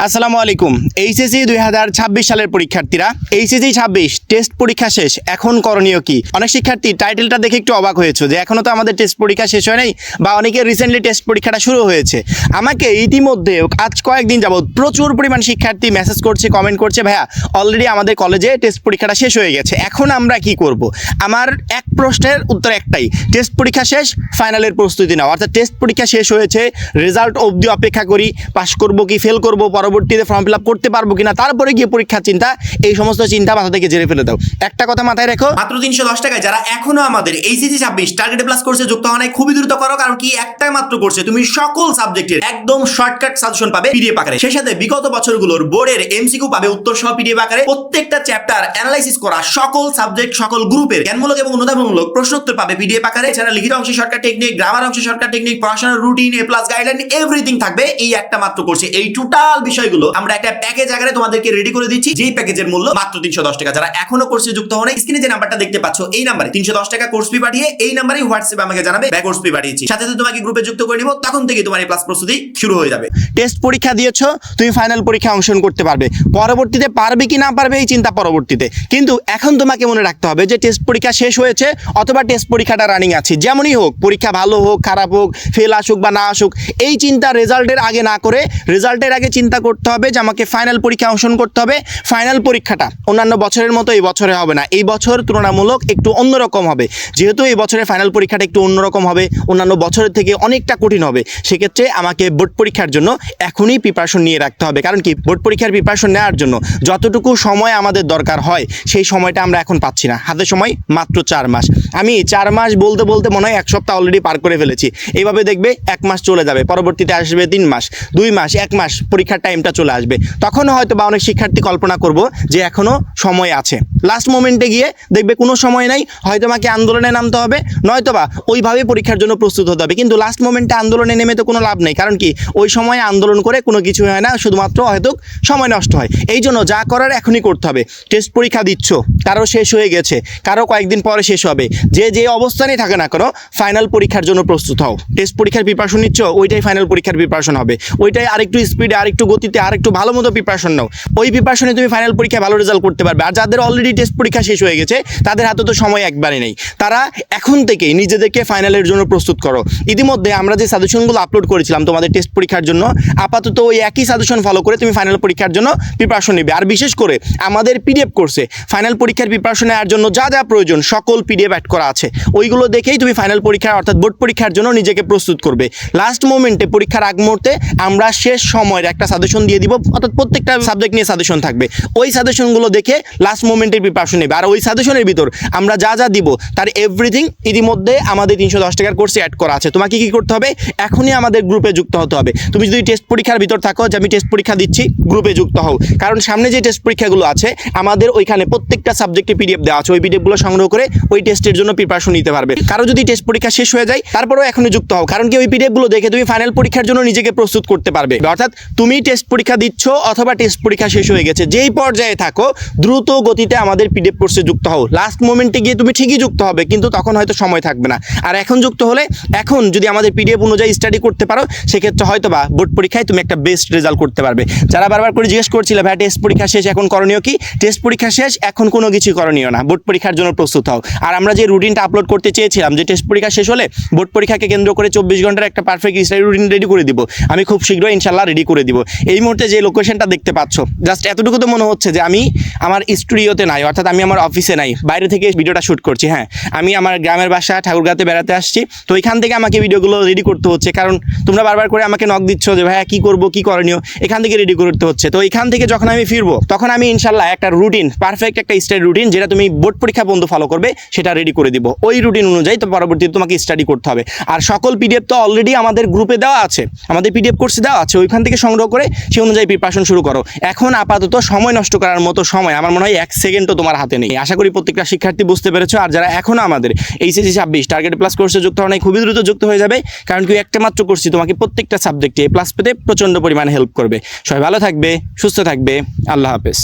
আসসালামু আলাইকুম এইচএসি দুই হাজার ছাব্বিশ সালের পরীক্ষার্থীরা এইচএসি ছাব্বিশ টেস্ট পরীক্ষা শেষ, এখন করণীয় কি? অনেক শিক্ষার্থী টাইটেলটা দেখে একটু অবাক হয়েছে যে এখনও তো আমাদের টেস্ট পরীক্ষা শেষ হয় নাই বা অনেকে রিসেন্টলি টেস্ট পরীক্ষাটা শুরু হয়েছে। আমাকে ইতিমধ্যে আজ কয়েকদিন যাবত প্রচুর পরিমাণ শিক্ষার্থী মেসেজ করছে কমেন্ট করছে, ভাইয়া অলরেডি আমাদের কলেজে টেস্ট পরীক্ষাটা শেষ হয়ে গেছে, এখন আমরা কি করব? আমার এক প্রশ্নের উত্তর একটাই, টেস্ট পরীক্ষা শেষ ফাইনালের প্রস্তুতি নাও। অর্থাৎ টেস্ট পরীক্ষা শেষ হয়েছে রেজাল্ট অবধি অপেক্ষা করি পাশ করব কি ফেল করব, পরবর্তীতে ফর্ম ফিল আপ করতে পারব কিনা, তারপরে গিয়ে পরীক্ষার চিন্তা, এই সমস্ত চিন্তা মাথা থেকে জেরে ফেলে দাও। একটা কথা মাথায় রেখো। মাত্র তিনশো দশ টাকায় যারা এখনও আমাদের এইচএসসি ছাব্বিশ টার্গেট প্লাস কোর্সে যুক্ত হওয়া নাই, খুবই দ্রুত করো, কারণ কি একটাই মাত্র কোর্সে তুমি সকল সাবজেক্টের একদম শর্টকাট সাজেশন পাবে পিডিএফ আকারে। সেই সাথে বিগত বছরগুলোর বোর্ডের এমসিকিউ পাবে উত্তর সহ পিডিএফ আকারে। প্রত্যেকটা চ্যাপ্টার অ্যানালাইসিস করা সকল সাবজেক্ট সকল গ্রুপের জ্ঞানমূলক এবং অনুধাবনমূলক প্রশ্ন উত্তর পাবে পিডিএফ আকারে। এছাড়া লিখিত অংশে শর্টকাট টেকনিক গ্রামার অংশে শর্টকাট টেকনিক পড়াশোনার routine A plus guideline everything থাকবে এই একটা মাত্র কোর্সে এই টোটাল বিষয়গুলো আমরা একটা প্যাকেজ আকারে তোমাদেরকে রেডি করে দিচ্ছি। যেই প্যাকেজের মূল্য মাত্র তিনশো দশ টাকা। যারা এখনও কোর্সে যুক্ত হন স্ক্রিনে যে নাম্বারটা দেখতে পাচ্ছ, এই নাম্বারে তিনশো দশ টাকা কোর্স ফি পাঠিয়ে এই নাম্বারে হোয়াটসঅ্যাপে আমাকে জানাবে ব্যাক কোর্স ফি পাঠিয়েছি। সাথে সাথে তোমাকে গ্রুপে যুক্ত করে নিব, তখন থেকে তোমার এই ক্লাস প্রস্তুতি শুরু হয়ে যাবে। টেস্ট পরীক্ষা দিয়েছ, তুমি ফাইনাল পরীক্ষা অংশগ্রহণ করতে পারবে। পরবর্তীতে পারবে কি না পারবে এই চিন্তা পরবর্তীতে। কিন্তু এখন তোমাকে মনে রাখতে হবে যে টেস্ট পরীক্ষা শেষ হয়েছে, অথবা টেস্ট পরীক্ষাটা রানিং আছে। যেমনই হোক, পরীক্ষা ভালো হোক, খারাপ হোক ফেল আসুক বা না আসুক, এই চিন্তা রেজাল্টের আগে না করে রেজাল্টের আগে চিন্তা করতে হবে যে আমাকে ফাইনাল পরীক্ষা অংশগ্রহণ করতে হবে। ফাইনাল পরীক্ষাটা অন্যান্য বছরের মতো এই বছরে হবে না। এই বছর তুলনামূলক একটু অন্যরকম হবে। যেহেতু এই বছরের ফাইনাল পরীক্ষাটা একটু অন্যরকম হবে, অন্যান্য বছরের থেকে অনেকটা কঠিন হবে। সেক্ষেত্রে আমাকে বোর্ড পরীক্ষার জন্য এখনই প্রিপারেশন নিয়ে রাখতে হবে। কারণ কি? বোর্ড পরীক্ষার প্রিপারেশন নেওয়ার জন্য যতটুকু সময় আমাদের দরকার হয়, সেই সময়টা আমরা এখন পাচ্ছি না। হাতে সময় মাত্র চার মাস। আমি চার মাস বলতে বলতে মনে হয় এক সপ্তাহ অলরেডি পার করে ফেলেছি। এইভাবে দেখবে এক মাস চলে যাবে, পরবর্তীতে আসবে তিন মাস, দুই মাস, এক মাস পরীক্ষার টাইমটা চলে আসবে। তখন হয়তো বা অনেক শিক্ষার্থী কল্পনা করব যে এখনও সময় আছে। লাস্ট মোমেন্টে গিয়ে দেখবে কোনো সময় নাই হয়তো আমাকে আন্দোলনে নামতে হবে নয়তো বা ওইভাবে পরীক্ষার জন্য প্রস্তুত হতে হবে। কিন্তু লাস্ট মোমেন্টে আন্দোলনে নেমে তো কোনো লাভ নেই, কারণ কি ওই সময় আন্দোলন করে কোনো কিছু হয় না, শুধুমাত্র হয়তো সময় নষ্ট হয়। এই জন্য যা করার এখনই করতে হবে। টেস্ট পরীক্ষা দিচ্ছ, কারও শেষ হয়ে গেছে, কারও কয়েকদিন পরে শেষ হবে। যে যে অবস্থানেই থাকে না কেন ফাইনাল পরীক্ষার জন্য প্রস্তুত হও। টেস্ট পরীক্ষার প্রিপারেশন নিচ্ছ, ওইটাই ফাইনাল পরীক্ষার প্রিপারেশন হবে। ওইটাই আরেকটু স্পিডে আরেকটু গতিতে, আরেকটু ভালো মতো প্রিপারেশন নাও। ওই প্রিপারেশনে তুমি ফাইনাল পরীক্ষায় ভালো রেজাল্ট করতে পারবে। আর যাদের অলরেডি টেস্ট পরীক্ষা শেষ হয়ে গেছে, তাদের হাতে তো সময় একবারে নেই। তারা এখন থেকেই নিজেদেরকে ফাইনালের জন্য প্রস্তুত করো। ইতিমধ্যে আমরা যে সাজেশনগুলো আপলোড করেছিলাম তোমাদের টেস্ট পরীক্ষার জন্য, আপাতত ওই একই সাজেশন ফলো করে তুমি ফাইনাল পরীক্ষার জন্য প্রিপারেশন নেবে। আর বিশেষ করে আমাদের পিডিএফ কোর্সে ফাইনাল পরীক্ষার প্রিপারেশন নেওয়ার জন্য যা যা প্রয়োজন, সকল পিডিএফ অ্যাড করা আছে। ওইগুলো দেখেই তুমি ফাইনাল পরীক্ষা অর্থাৎ বোর্ড পরীক্ষার জন্য নিজেকে প্রস্তুত করবে। লাস্ট মোমেন্টে পরীক্ষার আগ মুহূর্তে আমরা শেষ সময়ের একটা সাজেশন দিয়ে দিব, অর্থাৎ প্রত্যেকটা সাবজেক্ট নিয়ে সাজেশন থাকবে। ওই সাজেশনগুলো দেখে লাস্ট মোমেন্টের প্রিপারেশন নেবে। আর ওই সাজেশনের ভিতর আমরা যা যা দিব, তার এভরিথিং ইতিমধ্যে আমাদের তিনশো দশ টাকার কোর্সে অ্যাড করা আছে। তোমাকে কি করতে হবে? এখনই আমাদের গ্রুপে যুক্ত হতে হবে। তুমি যদি টেস্ট পরীক্ষার ভিতর থাকো যে আমি টেস্ট পরীক্ষা দিচ্ছি গ্রুপে যুক্ত হও। কারণ সামনে যে টেস্ট পরীক্ষাগুলো আছে, আমাদের ওইখানে প্রত্যেকটা সাবজেক্টে পিডিএফ দেওয়া আছে। ওই পিডিএফগুলো সংগ্রহ করে ওই টেস্টের জন্য প্রিপারেশন নিতে পারবে। কারও যদি টেস্ট পরীক্ষা শেষ হয়ে যায়, তারপরেও এখনই যুক্ত হও। কারণ কি ওই পিডিএফগুলো দেখে তুমি ফাইনাল পরীক্ষার জন্য নিজেকে প্রস্তুত করতে পারবে। অর্থাৎ তুমি টেস্ট পরীক্ষা দিচ্ছ অথবা টেস্ট পরীক্ষা শেষ হয়ে গেছে। যেই পর্যায়ে থাকো, দ্রুত গতিতে আমাদের পিডিএফ কোর্সে যুক্ত হও। লাস্ট মোমেন্টে গিয়ে তুমি ঠিকই যুক্ত হবে, কিন্তু তখন হয়তো সময় থাকবে না। আর এখন যুক্ত হলে, এখন যদি আমাদের পিডিএফ অনুযায়ী স্টাডি করতে পারো, সেক্ষেত্রে হয়তো বা বোর্ড পরীক্ষায় তুমি একটা বেস্ট রেজাল্ট করতে পারবে। যারা বারবার করে জিজ্ঞেস করছিলে ভাই টেস্ট পরীক্ষা শেষ, এখন করণীয় কি? টেস্ট পরীক্ষা শেষ, এখন কোনো কিছু করণীয় না। বোর্ড পরীক্ষার জন্য প্রস্তুত হও। আর আমরা যে রুটিনটা আপলোড করতে চেয়েছিলাম, যে টেস্ট পরীক্ষা শেষ হলে বোর্ড পরীক্ষাকে কেন্দ্র করে চব্বিশ ঘণ্টার একটা পারফেক্ট স্টাডি রুটিন রেডি করে দিব। আমি খুব শীঘ্রই ইনশাল্লাহ রেডি করে দিব। এই মুহূর্তে যে লোকেশনটা দেখতে পাচ্ছ জাস্ট এতটুকু তো মনে হচ্ছে যে আমি আমার স্টুডিওতে নাই, অর্থাৎ আমি আমার অফিসে নাই, বাইরে থেকে ভিডিওটা শ্যুট করছি হ্যাঁ। আমি আমার গ্রামের বাসা ঠাকুরগাঁতে বেড়াতে আসছি, তো এখান থেকে আমাকে ভিডিওগুলো রেডি করতে হচ্ছে, কারণ তোমরা বারবার করে আমাকে নক দিচ্ছ যে, ভাইয়া, কী করব, কী করণীয়? এখান থেকে রেডি করতে হচ্ছে। তো এখান থেকে যখন আমি ফিরবো, তখন আমি ইনশাল্লাহ একটা রুটিন পারফেক্ট একটা স্টাডি রুটিন যেটা তুমি বোর্ড পরীক্ষা বন্ধু ফলো করবে, সেটা রেডি করে দিব। ওই রুটিন অনুযায়ী তো পরবর্তীতে তোমাকে স্টাডি করতে হবে। আর সকল পিডিএফ তো অলরেডি আমাদের গ্রুপে দেওয়া আছে, আমাদের পিডিএফ কোর্সে দেওয়া আছে, ওইখান থেকে সংগ্রহ করে সেই অনুযায়ী প্রিপারেশন শুরু করো। এখন আপাতত সময় নষ্ট করার মতো সময়, আমার মনে হয় এক সেকেন্ডও তোমার হাতে নেই। আশা করি প্রত্যেকটা শিক্ষার্থী বুঝতে পেরেছ। আর যারা এখনও আমাদের এইচএসি ছাব্বিশ টার্গেট প্লাস কোর্সে যুক্ত হওয়া খুবই দ্রুত যুক্ত হয়ে যাবে, কারণ কি একটা মাত্র কোর্সই তোমাকে প্রত্যেকটা সাবজেক্টে প্লাস পেতে প্রচণ্ড পরিমাণে হেল্প করবে। সবাই ভালো থাকবে, সুস্থ থাকবে। আল্লাহ হাফেজ।